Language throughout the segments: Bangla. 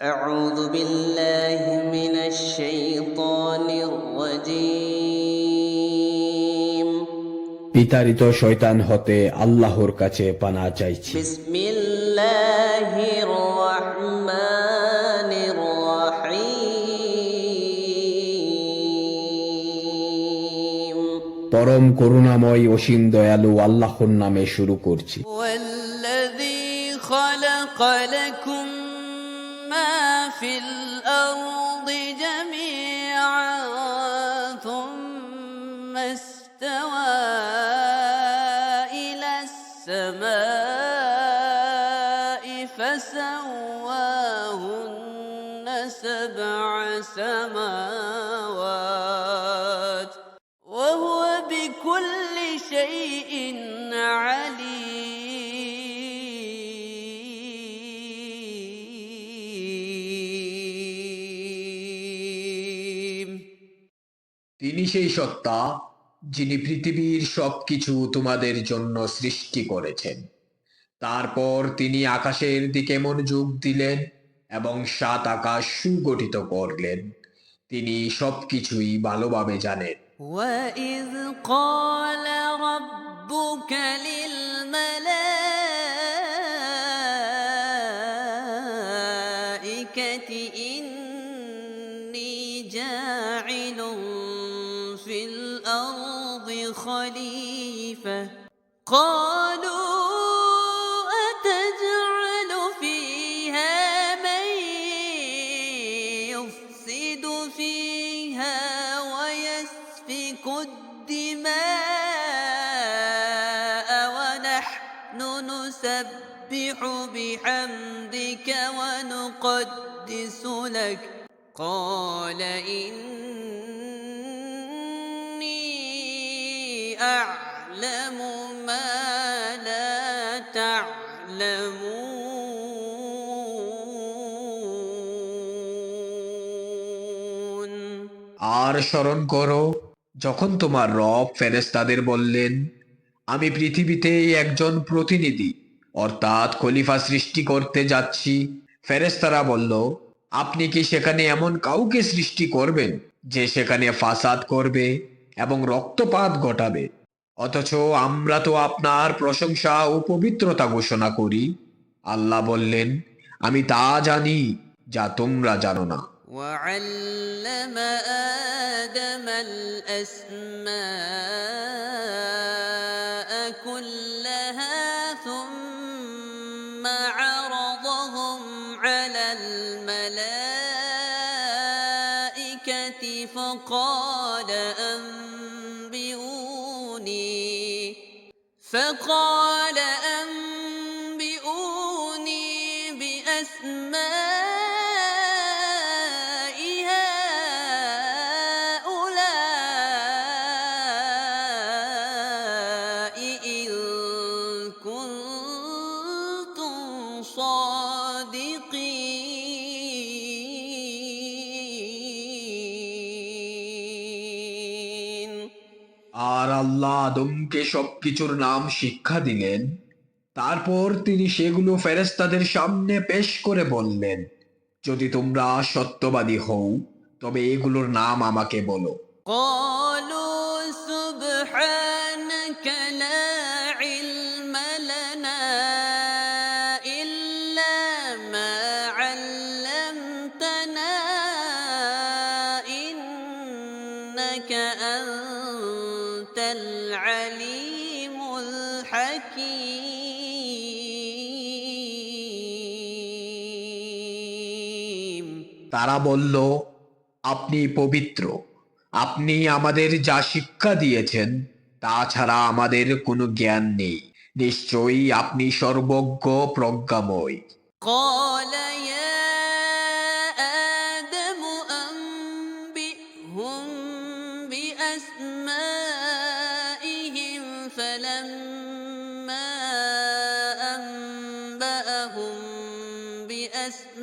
أعوذ بالله من الشيطان الرجيم বিতাড়িত শয়তান হতে আল্লাহর কাছে পানা চাইছি بسم الله الرحمن الرحيم পরম করুণাময় অসীম দয়ালু আল্লাহর নামে শুরু করছি والذي خلق لكم ما في الأرض جميعا ثم استوى إلى السماء فسواهن سبع سماوات তিনি সেই সত্তা যিনি পৃথিবীর সবকিছু তোমাদের জন্য সৃষ্টি করেছেন তারপর তিনি আকাশের দিকে মনোযোগ দিলেন এবং সাত আকাশ সুগঠিত করলেন তিনি সবকিছুই ভালোভাবে জানেন وإذ قال ربك للملائكة قالوا أتجعل فيها من يفسد فيها ويسفك الدماء ونحن نسبح بحمدك ونقدس لك. قال إني আর স্মরণ করো, যখন তোমার রব ফেরেস্তাদের বললেন, আমি পৃথিবীতে একজন প্রতিনিধি, অর্থাৎ খলিফা সৃষ্টি করতে যাচ্ছি। ফেরেস্তারা বলল, আপনি কি সেখানে এমন কাউকে সৃষ্টি করবেন, যে সেখানে ফাসাদ করবে এবং রক্তপাত ঘটাবে? অথচ আমরা তো আপনার প্রশংসা ও পবিত্রতা ঘোষণা করি। আল্লাহ বললেন, আমি তা জানি, যা তোমরা জানো না। وعلم آدم الأسماء كلها ثم عرضهم على الملائكة فقال أنبئوني فقال أنبئوني আদমকে সবকিছুর নাম শিক্ষা দিলেন তারপর তিনি সেগুলো ফেরেস্তাদের সামনে পেশ করে বললেন যদি তোমরা সত্যবাদী হও তবে এগুলোর নাম আমাকে বলো قالوا العليم الحكيم তারা বলল আপনি পবিত্র আপনি আমাদের যা শিক্ষা দিয়েছেন তা ছাড়া আমাদের কোনো জ্ঞান নেই নিশ্চয়ই আপনি সর্বজ্ঞ প্রজ্ঞাময় قال أنبأهم بأسمائهم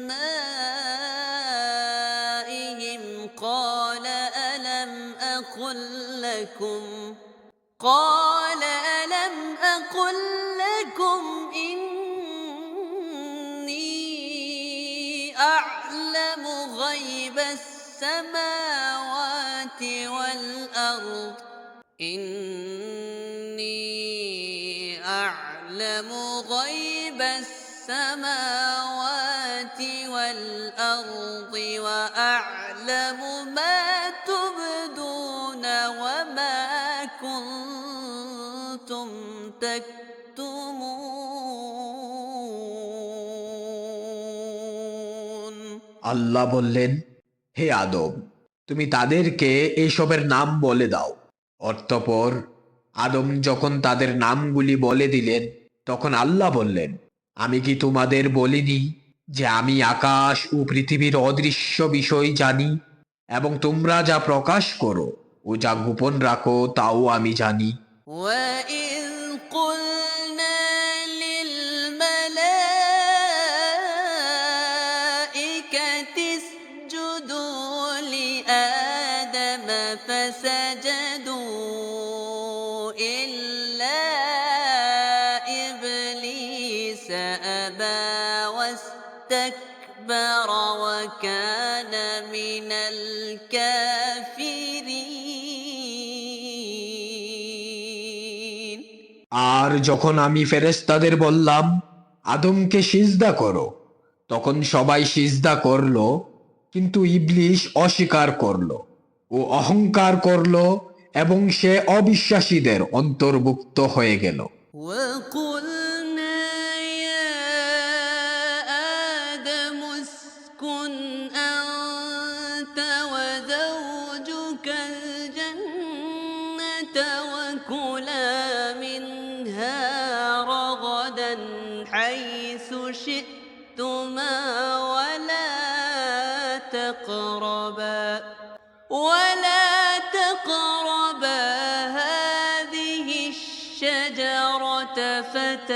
قال ألم أقل لكم قال ألم أقل لكم إني أعلم غيب السماوات والأرض إني السماوات والأرض وأعلم ما تبدون وما كنتم تكتمون আল্লাহ বললেন হে আদম তুমি তাদেরকে এইসবের নাম বলে দাও অর্থপর আদম যখন তাদের নামগুলি বলে দিলেন তখন আল্লাহ বললেন আমি কি তোমাদের বলিনি যে আমি আকাশ ও পৃথিবীর অদৃশ্য বিষয় জানি এবং তোমরা যা প্রকাশ করো ও যা গোপন রাখো তাও আমি জানি وإذ قلنا للملائكة اسجدوا لآدم فسجدوا আর যখন আমি ফেরেশতাদের বললাম, আদমকে সিজদা করো, তখন সবাই সিজদা করল, কিন্তু ইবলিশ অস্বীকার করল ও অহংকার করল এবং সে অবিশ্বাসীদের অন্তর্ভুক্ত হয়ে গেল।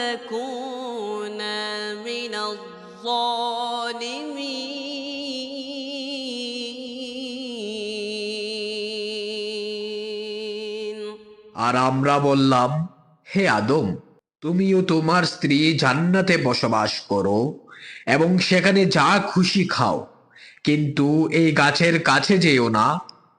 فتكونا من الظالمين আর আমরা বললাম হে আদম তুমিও তোমার স্ত্রী জান্নাতে বসবাস করো এবং সেখানে যা খুশি খাও কিন্তু এই গাছের কাছে যেও না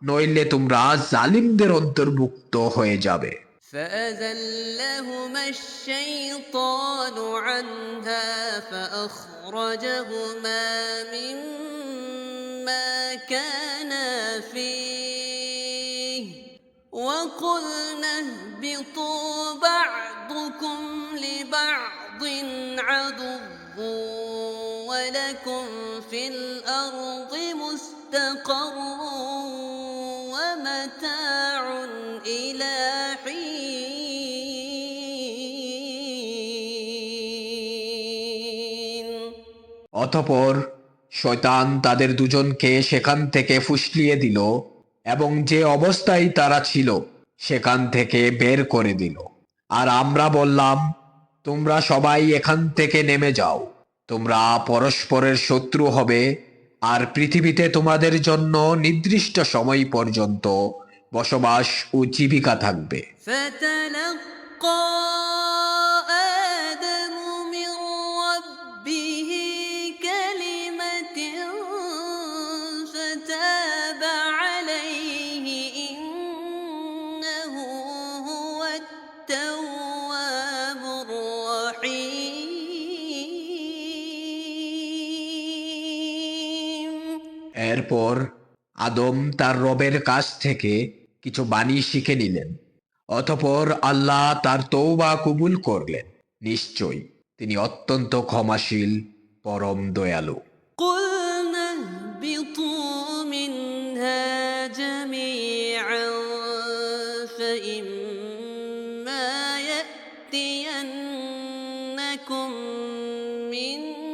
নইলে তোমরা জালিমদের অন্তর্ভুক্ত হয়ে যাবে فأزلهما الشيطان عنها فأخرجهما مما كانا فيه. وقلنا اهبطوا بعضكم لبعض عدو ولكم في الأرض مستقر ومتاع إلى অতপর শয়তান তাদের দুজনকে সেখান থেকে ফুসলিয়ে দিল এবং যে অবস্থায় তারা ছিল, সেখান থেকে বের করে দিল। আর আমরা বললাম, তোমরা সবাই এখান থেকে নেমে যাও। তোমরা পরস্পরের শত্রু হবে আর পৃথিবীতে তোমাদের জন্য নির্দিষ্ট সময় পর্যন্ত বসবাস ও জীবিকা থাকবে। এরপর আদম তার রবের কাছ থেকে কিছু বাণী শিখে নিলেন অতপর আল্লাহ তার তৌবা কবুল করলেন নিশ্চয়ই তিনি অত্যন্ত ক্ষমাশীল পরম দয়ালু قلنا اهبطوا منها جميعا فإما يأتينكم مني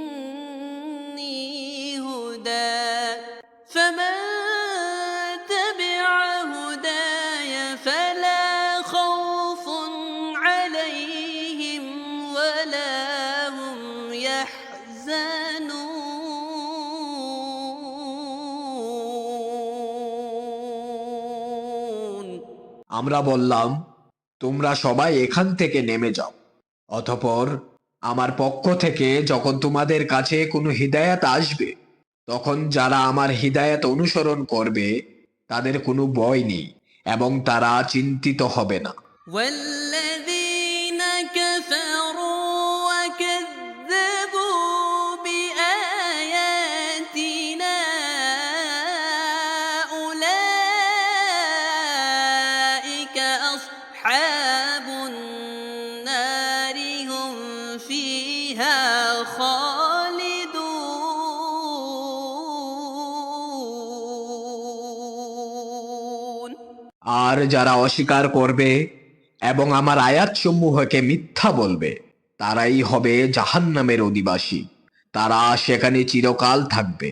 আমরা বললাম, তোমরা সবাই এখান থেকে নেমে যাও। অতপর আমার পক্ষ থেকে যখন তোমাদের কাছে কোনো হৃদায়ত আসবে, তখন যারা আমার হৃদায়ত অনুসরণ করবে, তাদের কোনো ভয় নেই এবং তারা চিন্তিত হবে না। فيها خالدون আর যারা অস্বীকার করবে এবং আমার আয়াতসমূহকে মিথ্যা বলবে তারাই হবে জাহান্নামের অধিবাসী তারা সেখানে চিরকাল থাকবে